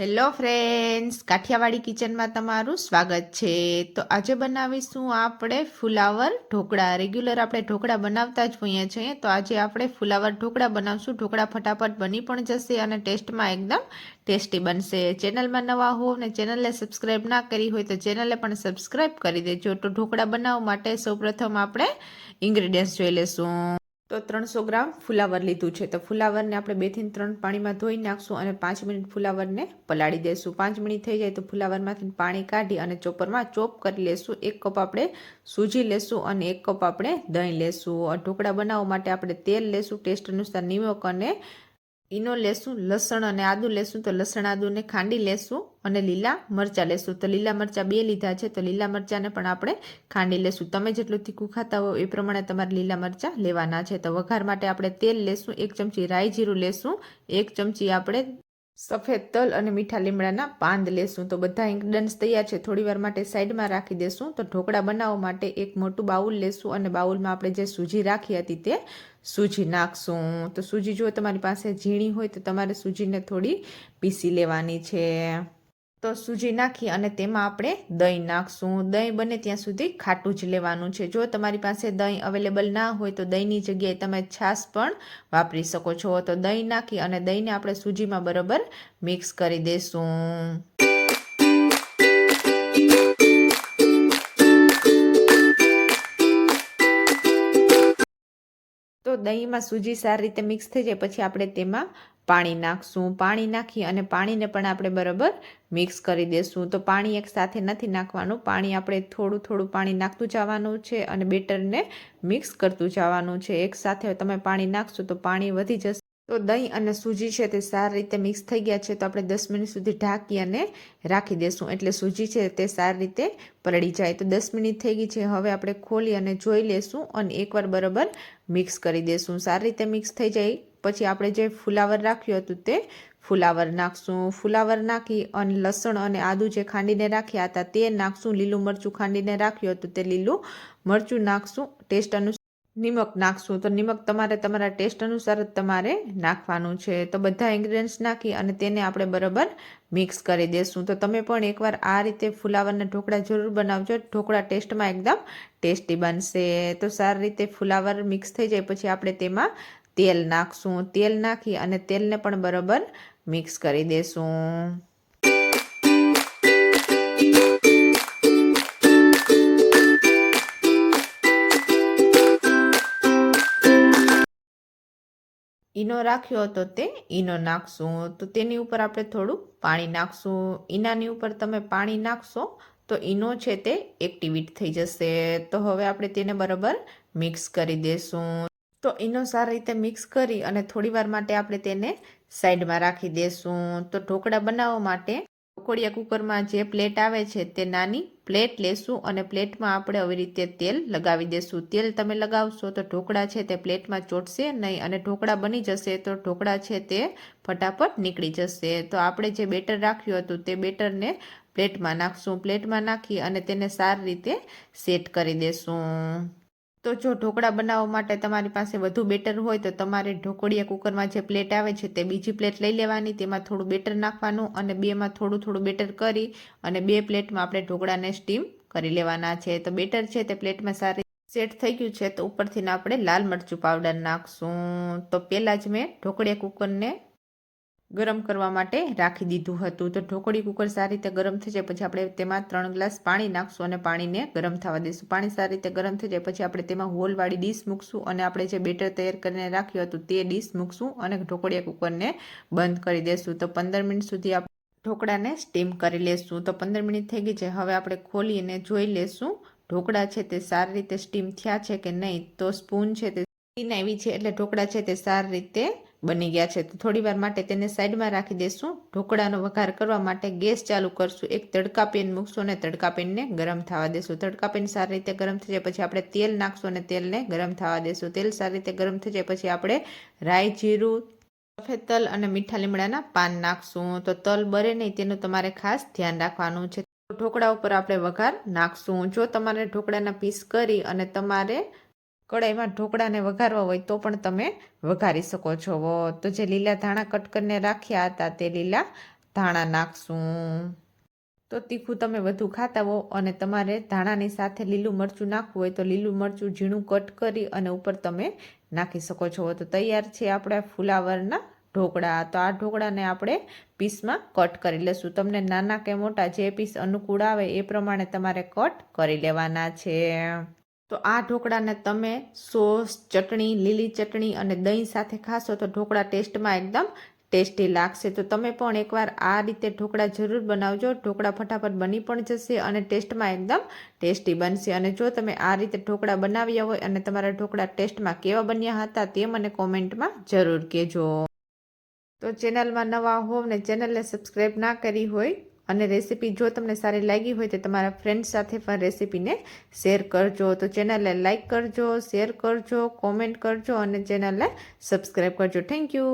Hello friends Kathiawadi કિચનમાં તમારું સ્વાગત છે. તો આજે બનાવીશું આપણે ફુલાવર ઢોકળા. રેગ્યુલર આપણે ઢોકળા બનાવતા જ હોઈએ છીએ. તો આજે આપણે ફુલાવર ઢોકળા બનાવશું. ઢોકળા ફટાફટ બની પણ જશે અને ટેસ્ટમાં એકદમ ટેસ્ટી બનશે. ચેનલમાં નવા હો અને ચેનલને સબસ્ક્રાઈબ ના કરી હોય તો ચેનલને પણ સબસ્ક્રાઈબ કરી દેજો. તો ઢોકળા બનાવવા માટે સૌપ્રથમ આપણે ઇન્ગ્રીડિયન્ટ્સ જોઈ લેશું. તો ત્રણસો ગ્રામ ફુલાવર લીધું છે. તો ફુલાવરને આપણે બેથી ત્રણ પાણીમાં ધોઈ નાખશું અને પાંચ મિનિટ ફુલાવરને પલાળી દેશું. પાંચ મિનિટ થઈ જાય તો ફુલાવરમાંથી પાણી કાઢી અને ચોપરમાં ચોપ કરી લેશું. એક કપ આપણે સૂજી લેશું અને એક કપ આપણે દહીં લેશું. ઢોકળા બનાવવા માટે આપણે તેલ લેશું. ટેસ્ટ અનુસાર નિમક અને ઈનો લેશું, લસણ અને આદુ લેશું, તો લસણ, આદુને ખાંડી લેશું અને લીલા મરચાં લેશું. તો લીલા મરચાં બે લીધા છે, તો લીલા મરચાંને પણ આપણે ખાંડી લેશું. તમે જેટલું તીખું ખાતા હો એ પ્રમાણે તમારે લીલા મરચાં લેવાના છે. તો વઘાર માટે આપણે તેલ લેશું, એક ચમચી રાઈ જીરું લેશું, એક ચમચી આપણે સફેદ તલ અને મીઠા લીમડાના પાંદ લેશું. તો બધા ઇન્ગ્રીડિયન્ટ્સ તૈયાર છે. થોડી વાર માટે સાઈડમાં રાખી દેશું. તો ઢોકળા બનાવવા માટે એક મોટું બાઉલ લેશું અને બાઉલમાં આપણે જે સૂજી રાખી હતી તે સૂજી નાખશું. તો સૂજી જો તમારી પાસે ઝીણી હોય તો તમારે સૂજીને થોડી પીસી લેવાની છે. તો સૂજી નાખી અને તેમાં આપણે દહીં નાખશું. દહીં બને ત્યાં સુધી ખાટું જ લેવાનું છે. જો તમારી પાસે દહીં અવેલેબલ ના હોય તો દહીંની જગ્યાએ તમે છાશ પણ વાપરી શકો છો. તો દહીં નાખી અને દહીંને આપણે સૂજીમાં બરાબર મિક્સ કરી દઈશું તો દહીંમાં સૂજી સારી રીતે મિક્સ થઈ જાય. પછી આપણે તેમાં પાણી નાખશું, પાણી નાખી અને પાણીને પણ આપણે બરાબર મિક્સ કરી દઈશું તો પાણી એક સાથે નથી નાખવાનું, પાણી આપણે થોડું થોડું પાણી નાખતું જવાનું છે અને બેટરને મિક્સ કરતું જવાનું છે. એક સાથે તમે પાણી નાખશો તો પાણી વધી જશે. તો દહીં અને સૂજી છે તે સારી રીતે મિક્સ થઈ ગયા છે તો આપણે દસ મિનિટ સુધી ઢાંકી અને રાખી દઈશું એટલે સૂજી છે તે સારી રીતે પલળી જાય. તો દસ મિનિટ થઈ ગઈ છે. હવે આપણે ખોલી અને જોઈ લેશું અને એકવાર બરાબર મિક્સ કરી દઈશું સારી રીતે મિક્સ થઈ જાય. પછી આપણે જે ફુલાવર રાખ્યું હતું તે ફુલાવર નાખશું. ફુલાવર નાખી અને લસણ અને આદું જે ખાંડીને રાખ્યા હતા તે નાખશું. લીલું મરચું ખાંડીને રાખ્યું હતું તે લીલું મરચું નાખશું. ટેસ્ટ અનુસાર નિમક નાખશું. તો નિમક તમારે તમારા ટેસ્ટ અનુસાર જ તમારે નાખવાનું છે. તો બધા ઇન્ગ્રીડિયન્ટ્સ નાખી અને તેને આપણે બરાબર મિક્સ કરી દેશું. તો તમે પણ એકવાર આ રીતે ફુલાવરના ઢોકળા જરૂર બનાવજો. ઢોકળા ટેસ્ટમાં એકદમ ટેસ્ટી બનશે. તો સારી રીતે ફુલાવર મિક્સ થઈ જાય. પછી આપણે તેમાં તેલ નાખશું. તેલ નાખી અને તેલને પણ બરાબર મિક્સ કરી દેશું. ઈનો રાખ્યો હતો તે ઈનો નાખશું. તો તેની ઉપર આપણે થોડું પાણી નાખશું. ઈનાની ઉપર તમે પાણી નાખશો તો ઈનો છે તે એક્ટિવેટ થઈ જશે. તો હવે આપણે તેને બરાબર મિક્સ કરી દઈશું તો એનો સારી રીતે મિક્સ કરી અને થોડી વાર માટે આપણે તેને સાઈડમાં રાખી દઈશું તો ઢોકળા બનાવવા માટે ઢોકળિયા કુકરમાં જે પ્લેટ આવે છે તે નાની પ્લેટ લેશું અને પ્લેટમાં આપણે આવી રીતે તેલ લગાવી દેશું. તેલ તમે લગાવશો તો ઢોકળા છે તે પ્લેટમાં ચોટશે નહીં અને ઢોકળા બની જશે તો ઢોકળા છે તે ફટાફટ નીકળી જશે. તો આપણે જે બેટર રાખ્યું હતું તે બેટરને પ્લેટમાં નાખશું. પ્લેટમાં નાખી અને તેને સારી રીતે સેટ કરી દેશું. તો જો ઢોકળા બનાવવા માટે તમારી પાસે વધુ બેટર હોય તો તમારે ઢોકળિયા કુકરમાં જે પ્લેટ આવે છે તે બીજી પ્લેટ લઈ લેવાની. તેમાં થોડું બેટર નાખવાનું અને બેમાં થોડું થોડું બેટર કરી અને બે પ્લેટમાં આપણે ઢોકળાને સ્ટીમ કરી લેવાના છે. તો બેટર છે તે પ્લેટમાં સારી સેટ થઈ ગયું છે તો ઉપરથી આપણે લાલ મરચું પાવડર નાખશું. તો પહેલાં જ મેં ઢોકળિયા કુકરને ગરમ કરવા માટે રાખી દીધું હતું. તો ઢોકળી કુકર સારી રીતે ગરમ થઈ જાય પછી આપણે તેમાં ત્રણ ગ્લાસ પાણી નાખશું અને પાણીને ગરમ થવા દઈશું પાણી સારી રીતે ગરમ થઈ જાય પછી આપણે તેમાં હોલવાળી ડીશ મૂકશું અને આપણે જે બેટર તૈયાર કરીને રાખ્યું હતું તે ડીશ મૂકશું અને ઢોકળીયા કુકરને બંધ કરી દઈશું તો પંદર મિનિટ સુધી આપણે ઢોકળાને સ્ટીમ કરી લેશું. તો પંદર મિનિટ થઈ ગઈ છે. હવે આપણે ખોલીને જોઈ લેશું ઢોકળા છે તે સારી રીતે સ્ટીમ થયા છે કે નહીં. તો સ્પૂન છે તે આવી છે એટલે ઢોકળા છે તે સારી રીતે બની ગયા છે. તો થોડી વાર માટે તેને સાઈડમાં રાખી દઈશું ઢોકળાનો વઘાર કરવા માટે ગેસ ચાલુ કરશું. એક તડકા પેન મૂકશું અને તડકા પેનને ગરમ થવા દેશું. તડકા પેન સારી રીતે ગરમ થઈ જાય પછી આપણે તેલ નાખશું અને તેલને ગરમ થવા દેશું. તેલ સારી રીતે ગરમ થઈ જાય પછી આપણે રાઈ, જીરું, સફેદ તલ અને મીઠા લીમડાના પાન નાખશું. તો તલ બરે નહીં તેનું તમારે ખાસ ધ્યાન રાખવાનું છે. ઢોકળા ઉપર આપણે વઘાર નાખશું. જો તમારે ઢોકળાના પીસ કરી અને તમારે કડાઈમાં ઢોકળાને વઘારવા હોય તો પણ તમે વઘારી શકો છો. તો જે લીલા ધાણા કટ કરીને રાખ્યા હતા તે લીલા ધાણા નાખશું. તો તીખું તમે વધુ ખાતા હો અને તમારે ધાણાની સાથે લીલું મરચું નાખવું હોય તો લીલું મરચું ઝીણું કટ કરી અને ઉપર તમે નાખી શકો છો. તો તૈયાર છે આપણા ફુલાવરના ઢોકળા. તો આ ઢોકળાને આપણે પીસમાં કટ કરી લેશું તમને નાના કે મોટા જે પીસ અનુકૂળ આવે એ પ્રમાણે તમારે કટ કરી લેવાના છે. તો આ ઢોકળાને તમે સોસ, ચટણી, લીલી ચટણી અને દહીં સાથે ખાશો તો ઢોકળા ટેસ્ટમાં એકદમ ટેસ્ટી લાગશે. તો તમે પણ એકવાર આ રીતે ઢોકળા જરૂર બનાવજો. ઢોકળા ફટાફટ બની પણ જશે અને ટેસ્ટમાં એકદમ ટેસ્ટી બનશે. અને જો તમે આ રીતે ઢોકળા બનાવ્યા હોય અને તમારા ઢોકળા ટેસ્ટમાં કેવા બન્યા હતા તે મને કોમેન્ટમાં જરૂર કહેજો. તો ચેનલમાં નવા હોવ ને ચેનલને સબસ્ક્રાઈબ ના કરી હોય અને રેસીપી જો તમને સારી લાગી હોય તો તમારા ફ્રેન્ડ સાથે પણ રેસીપીને શેર કરજો. તો ચેનલને લાઇક કરજો શેર કરજો કોમેન્ટ કરજો અને ચેનલને સબસ્ક્રાઈબ કરજો. Thank you